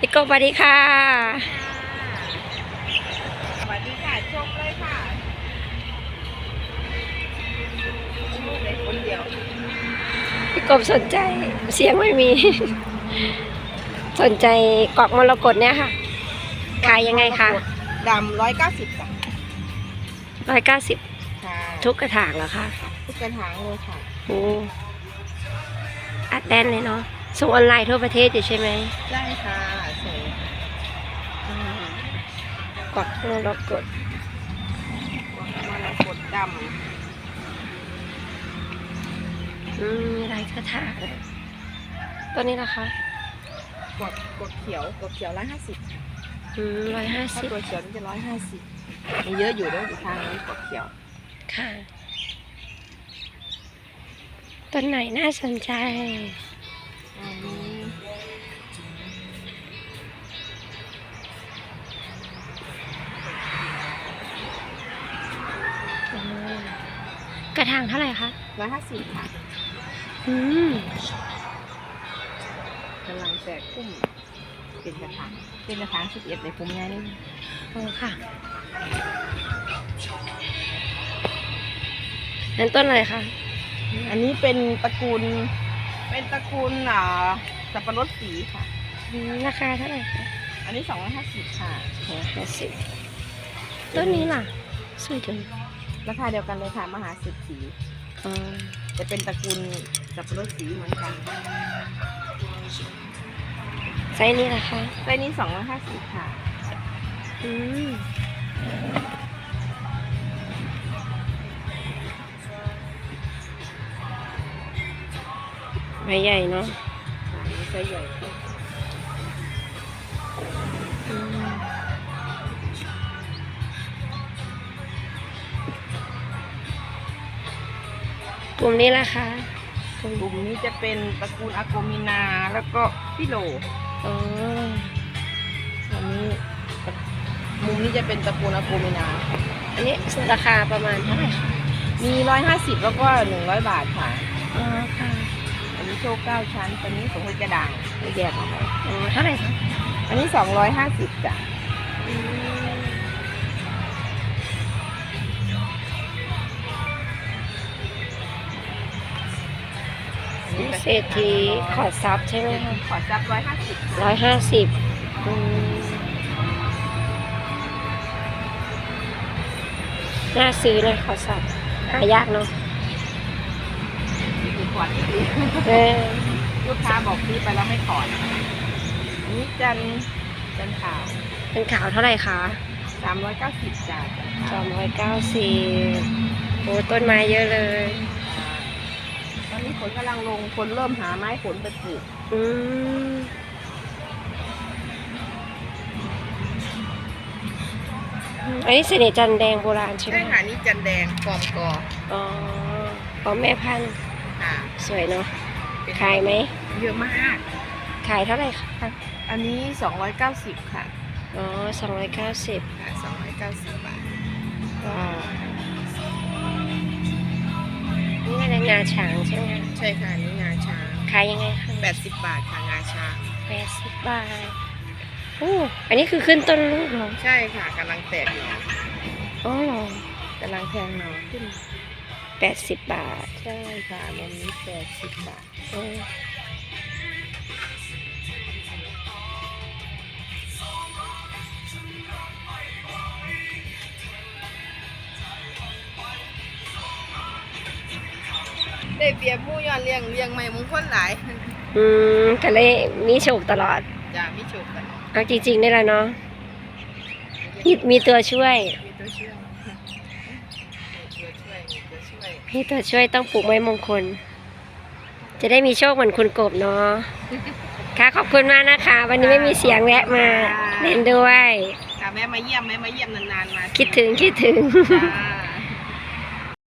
พี่กบสวัสดีค่ะ สวัสดีค่ะชมเลยค่ะลูกเล็กคนเดียวพี่กบสนใจเสียงไม่มี สนใจกอกมรกตเนี่ยค่ะ ขายยังไงคะดำร้อยเก้าสิบจ้ะร้อยเก้าสิบค่ะทุกกระถางเหรอคะทุกกระถางเลยค่ะโอ้อัดแน่นเลยเนาะ ส่งออนไลน์ทั่วประเทศอยู่ใช่ไหมได้ค่ะสวยอืมกอกมรกตมรกตดอืมมีลายกระถางตัวนี้นะคะำกดกดเขียวกดเขียวร้อยห้าสิบอืมร้อยห้าถ้าสิบตัวเขียวนี่จะร้อยห้าสิบมีเยอะอยู่ด้วยอยู่ทางนี้กดเขียว ค่ะ ต้นไหนน่าสนใจ ระถางเท่าไหร่คะร้อยห้าสิบค่ะอืมกำลังแตกกุ้มเป็นกระถางเป็นกระถางสิบเอ็ดในภูมิง่ายนี่โอ้ค่ะนั้นต้นอะไรคะอันนี้เป็นตระกูล เป็นตระกูลอ่าสับปะรดสีค่ะ อืมราคาเท่าไหร่คะอันนี้สองร้อยห้าสิบค่ะ ห้าสิบต้นนี้ล่ะสวยจัง ราคาเดียวกันเลยค่ะมหาเศรษฐีอ๋อจะเป็นตระกูลสับปะรดสีเหมือนกันไซส์นี้ล่ะคะไซส์นี้สองร้อยห้าสิบค่ะ อืมใบใหญ่เนาะอันนี้ไซส์ใหญ่ กลุ่มนี้ล่ะคะกลุ่มกลุ่มนี้จะเป็นตระกูลอาโกมินาแล้วก็พิโลอ๋ออันนี้มุมนี้จะเป็นตระกูลอาโกมินา อันนี้ราคาประมาณเท่าไหร่คะมีร้อยห้าสิบแล้วก็หนึ่งร้อยบาทค่ะอ๋อค่ะ อันนี้โชว์เก้าชั้นตัวนี้สมมติจะด่างไม่แยกออกไปอ๋อเท่าไหร่คะอันนี้สองร้อยห้าสิบจ้ะ เศรษฐีขอซับใช่ไหมคะขอจับร้อยห้าสิบร้อยห้าสิบน่าซื้อเลยขอซับหายากเนาะมีขวดอีกทีเออลูกค้าบอกซื้อไปแล้วไม่ถอนอันนี้จันจันขาวเป็นขาวเท่าไหร่คะสามร้อยเก้าสิบจ้ะจันขาวสามร้อยเก้าสิบโอ้ต้นไม้เยอะเลยต อนนี้ฝนกำลังลง คนเริ่มหาไม้ผลไปปลูก อืมอันนี้เสน่ห์จันทร์แดงโบราณใช่ไหมใช่ค่ะนี่จันแดงฟอมกออ๋อของแม่พันธุ์ค่ะสวยเนาะเป็นขายไหม เยอะมาก ขายเท่าไหร่คะอันนี้สองร้อยเก้าสิบค่ะ อ๋อสองร้อยเก้าสิบค่ะสองร้อยเก้าสิบบาทว้าว งาช้างใช่ไหมคะใช่ค่ะอันนี่งาช้างขายยังไงคะแปดสิบบาทค่ะงาช้าง แปดสิบบาทโอ้อันนี้คือขึ้นต้นลูกเหรอใช่ค่ะกำลังแตกอยู่อ๋อเหรอกำลังแทงหน่อขึ้น แปดสิบบาทใช่ค่ะวันนี้แปดสิบบาทเอ ได้เปรียบหมู่ย้อนเลี้ยงเลี้ยงไม่มงคลหลายอืมก็เลยมีโชคตลอดจะมีโชคกันเอาจริงๆได้แล้วเนาะมีมีตัวช่วย มีตัวช่วยมีตัวช่วยมีตัวช่วยมีตัวช่วยต้องปลูกไม้มงคล จะได้มีโชคเหมือนคุณกบเนาะค่ะขอบคุณมากนะคะ วันนี้ไม่มีเสียงแวะมาเล่นด้วยค่ะแม่มาเยี่ยมแม่มาเยี่ยมนานๆมาคิดถึงคิดถึงจ้า